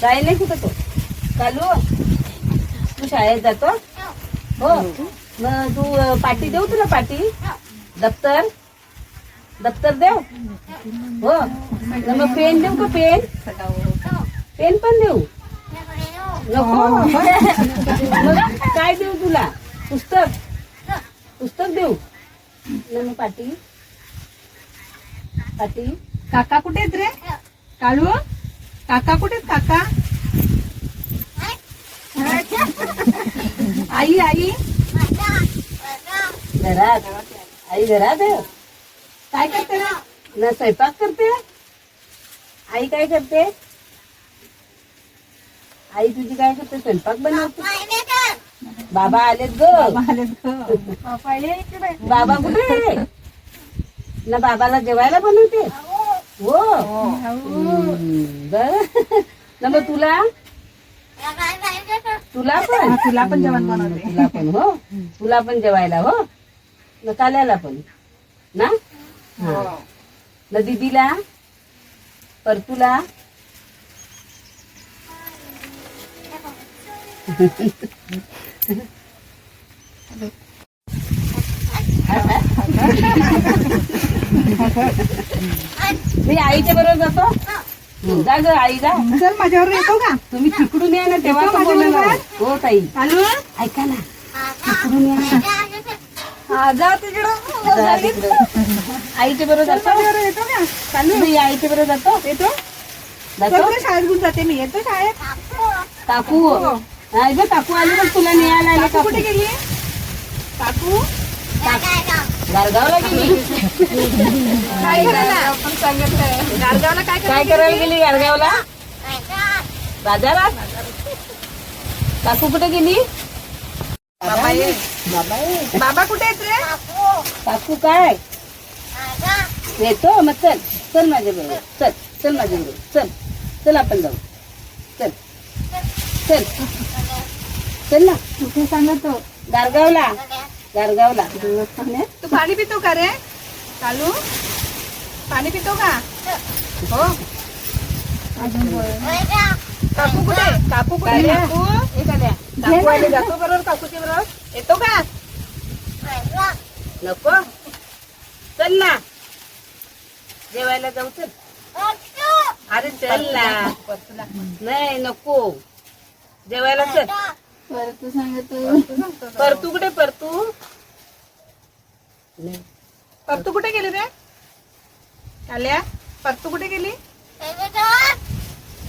जायला नाही कुठं तो? चालू तू शाळेत जातो? हो. मग तू पाटी देऊ तुला पाटी? दप्तर? दप्तर देऊ? हो. मग पेन देऊ का पेन? पेन पण देऊ? नको. मग काय देऊ तुला? पुस्तक? पुस्तक देऊ? मग पाटी? पाटी? काका कुठे आहेत रे? काळू काका कुठे काका? आई आई. घरात. आई घरात आहे? काय करते? रे ना स्वयंपाक करते? आई काय करते? आई तुझी काय करते? स्वयंपाक बनवते. बाबा आलेत ग. बाबा ये इकडे. बाबा कुठे? ना बाबाला जेवायला बनवते. हो. बरं. ना मग तुला? तुला पण? तुला पण जेवण बनवते. तुला पण हो. तुला पण जेवायला हो. काल्याला पण. ना. न दीदीला? परतूला? मी आईच्या बरोबर जातो. हं, जा ग आई जा. चल माझ्यावर येतो का? तुम्ही तिकडून या ना तेव्हा येतो. हो ताई. कालू ऐका ना तिकडून या ना. हा, जा तिकडं. जा तिकडं. आईच्या बरोबर जातो. माझ्यावर येतो का? कालू मी आईच्या बरोबर जातो. येतो? जातो? चल शाळेत घेऊन जाते मी. येतो शाळेत? काकू. नाही ग काकू आली तुला न्यायला आले काकू कुठे गेली? काकू. गारगावला गेली. काय करायला? पण सांगितलंय गारगावला काय काय करायला गेली? गारगावला? बाजारात? काकू कुठे गेली? बाबा ये बाबा ये. बाबा कुठे आहेत रे? काकू काय? येतो मग चल. चल माझ्या बरोबर. चल चल माझ्या बरोबर. चल. चल आपण जाऊ. चल. चल. चल ना. कुठे सांगतो? गारगावला? गारगावला. तू पाणी पितो का रे? कालू? पाणी पितो का? हो. काकू कुठे? काकू कुठे? काकू? एखाद्या काकू आले जातो बरोबर काकूच्या बरोबर. येतो का? नको. चल ना. जेवायला जाऊ चल. अरे चल ना. नाही नको. जेवायला चल. तू सांगतो परतू कुठे परतू? नाही. परतू कुठे गेली रे? आल्या? परतू कुठे गेली?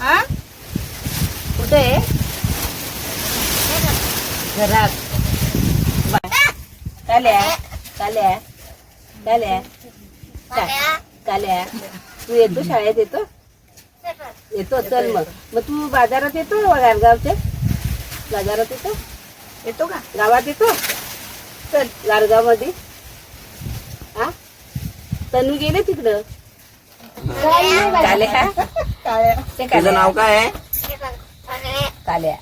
हा? कुठे? घरात. काल्या? काल्या? काल्या? काल्या? तू येतो शाळेत येतो? येतो. चल मग. मग तू बाजारात येतो गारगावच्या बाजारात येतो. येतो का? गावात येतो? चल गारगावमध्ये हा तनू गेले तिकडं? काल्या. तुझं काल्या. नाव काय आहे? काल्या.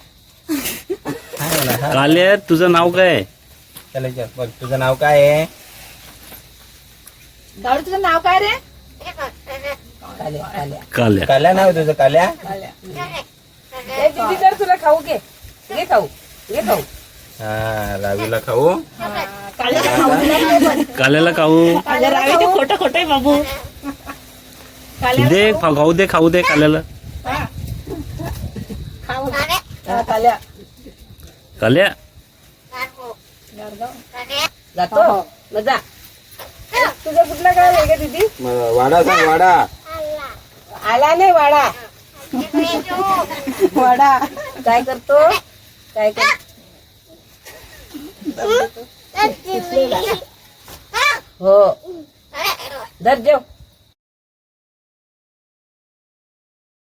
काले तुझं नाव काय आहे? चला विचार. बघ तुझं नाव काय आहे? गावडी तुझं नाव काय रे? काल्या काल्या. काल्या. काल्या नाव तुझं काल्या? ए, दीदी तर तुला खाऊ घे. खाऊ खाऊ. हा रावीला खाऊ. काल्याला खाऊ. खोटं खोटं आहे बाबू. दे खाऊ. दे खाऊ दे काल्याला. काल्या. काल्या. जातो. मग जा तुझा कुठला गाव आहे का दीदी? वाडा सांग वाडा. आला नाही वाडा. वडा. काय करतो? काय कर? हो? धर जेव.